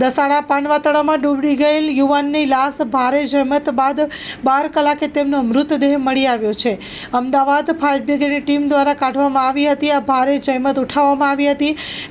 દસાડા પાંડવા તળાવમાં ડૂબી ગયેલ યુવાનની લાશ ભારે જહેમત બાદ બાર કલાકે તેમનો મૃતદેહ મળી આવ્યો છે. અમદાવાદ ફાયર બ્રિગેડની ટીમ દ્વારા કાઢવામાં આવી હતી. આ ભારે જહેમત ઉઠાવવામાં આવી હતી.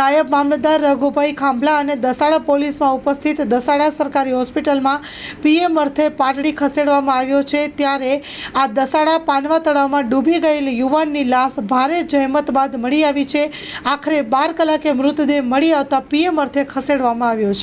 નાયબ મામલતદાર રઘુભાઈ ખાંભલા અને દસાડા પોલીસમાં ઉપસ્થિત દસાડા સરકારી હોસ્પિટલમાં પીએમ અર્થે પાટડી ખસેડવામાં આવ્યો છે. ત્યારે આ દસાડા પાંડવા તળાવમાં ડૂબી ગયેલ યુવાનની લાશ ભારે જહેમત બાદ મળી આવી છે. આખરે બાર કલાકે મૃતદેહ મળી આવતા પીએમ અર્થે ખસેડવામાં આવ્યો